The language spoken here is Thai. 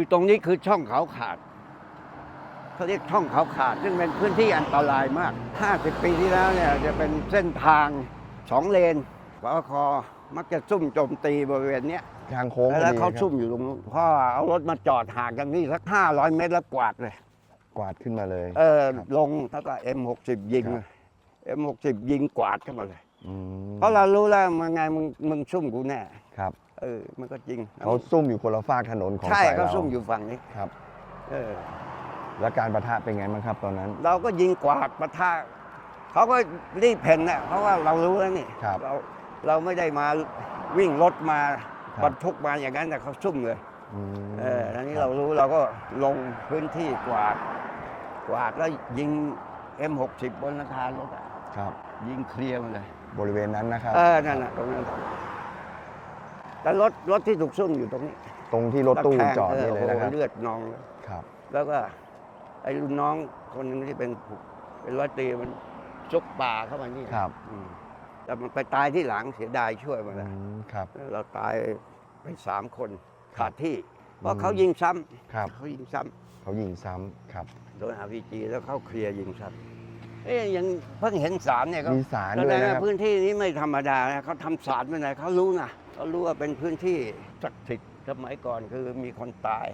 คือตรงนี้คือช่องเขาขาดเขาเรียกช่องเขาขาด ซึ่งเป็นพื้นที่อันตรายมาก 50 ปีที่แล้วเนี่ยจะเป็นเส้นทางสองเลนปอคมักจะซุ่มโจมตีบริเวณเนี้ยทางโค้งพอแล้วดีเขาครับซุ่มอยู่ตรงนู้นพ่อเอารถมาจอดห่างจากนี่สัก 500 เมตรแล้วกวาดเลย กวาดขึ้นมาเลย เออครับลงแล้วก็ M60 ยิงครับเลย M60 ยิงกวาดเข้ามาเลยอืมเพราะเรารู้แล้วมันไงมึงมึงซุ่มกูแน่ครับ เออ มันก็จริงเขาซุ่มอยู่คนละฝากถนนของใช่สายเขาเราซุ่มอยู่ฝั่งนี้ครับ เออ แล้วการประทะเป็นไงบ้างครับตอนนั้น เราก็ยิงกวาดปะทะเขาก็รีบเพ่นนะเพราะว่าเรารู้แล้วนี่ครับเราเราไม่ได้มาวิ่งรถมาครับบรรทุกมาอย่างนั้นแต่เขาซุ่มเลยอืมเออทีนี้เรารู้เราก็ลงพื้นที่กวาด กวาดแล้วยิง M60 บนหลังคารถอะครับ ยิงเคลียร์มาเลย บริเวณนั้นนะครับ เออ นั่นน่ะตรงนั้น แต่รถรถที่ถูกซุ่มอยู่ตรงนี้ตรงที่รถตู้ตะแคงจอดนี่เลยโโหนะครับเลือดนองเลยครับ แล้วก็ไอ้รุ่นน้องคนหนึงที่เป็นเป็นร้อยตรีมันจุกป่าเข้ามานี่ครับ อืมแต่มันไปตายที่หลังเสียดายช่วยมันอืนะ มครับ เราตายไปสามคนครัขาบดที่ เพอืราะมเขายิงซ้ำครับ เขายิงซ้ำเขายิงซ้ำครับ โดยอาพีจีแล้วเขาเคลียร์ยิงซ้ำเอ๊ยยังเพิ่งเห็นสารเนี่ยเขามีสารแสด้วยดงนะว่าครับพื้นที่นี้ไม่ธรรมดานะเขาทำสารไว้ไหนเขารู้นะ เขารู้ว่าเป็นพื้นที่ศักดิ์สิทธิ์สมัยก่อนคือมีคนตาย